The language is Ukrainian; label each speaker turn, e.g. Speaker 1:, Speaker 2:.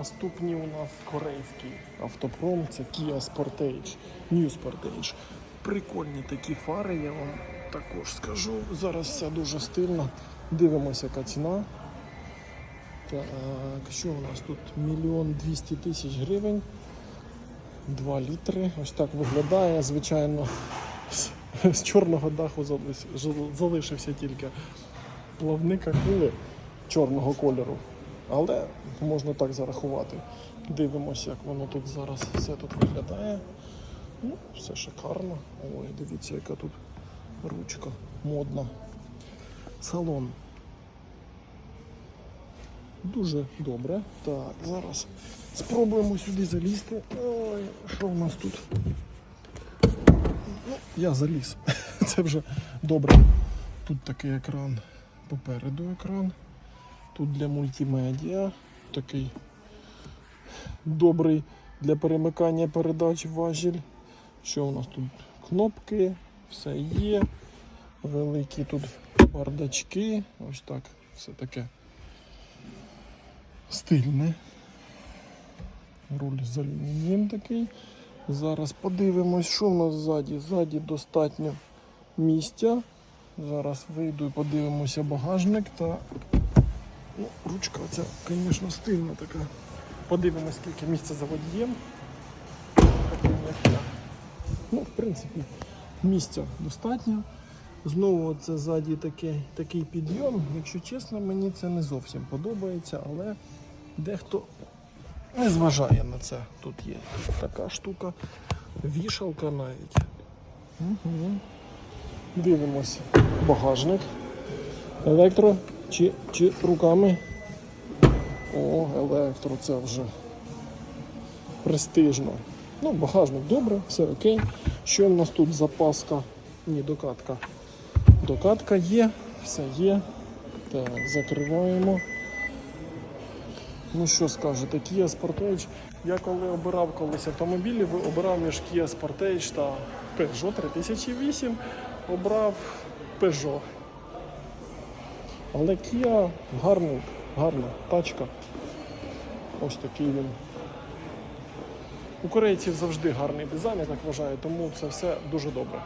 Speaker 1: Наступні у нас корейський автопром, це Kia Sportage, New Sportage. Прикольні такі фари, я вам також скажу. Зараз все дуже стильно. Дивимося, яка ціна. Так, що у нас тут? Мільйон двісті тисяч гривень. 2 літри. Ось так виглядає. Звичайно, з, з чорного даху залишився тільки плавник акули чорного кольору. Але можна так зарахувати. Дивимося, як воно тут зараз все тут виглядає. Ну, все шикарно. Ой, дивіться, яка тут ручка модна. Салон. Дуже добре. Так, зараз спробуємо сюди залізти. Ой, що в нас тут? Ну, я заліз. Це вже добре. Тут такий екран попереду екран. Тут для мультимедіа. Такий добрий для перемикання передач важіль. Що у нас тут? Кнопки, все є. Великі тут бардачки. Ось так. Все таке стильне. Руль з алюмінієм такий. Зараз подивимось, що в нас ззаді. Ззаді достатньо місця. Зараз вийду і подивимося багажник та ну, ручка ця, звісно, стильна така. Подивимось, скільки місця за водієм. Ну, в принципі, місця достатньо. Знову це ззаді такий, такий підйом. Якщо чесно, мені це не зовсім подобається, але дехто не зважає на це. Тут є така штука, вішалка навіть. Угу. Дивимося. Багажник. Електро чи, чи руками. О, електро, це вже престижно. Ну, багажник добре, все окей. Що в нас тут запаска? Ні, докатка. Докатка є, все є. Так, закриваємо. Ну що скажете, Kia Sportage. Я коли обирав колись автомобілі, обирав між Kia Sportage та Peugeot 3008, обрав Peugeot. Але Kia гарний, гарна тачка. Ось такий він. У корейців завжди гарний дизайн, я так вважаю, тому це все дуже добре.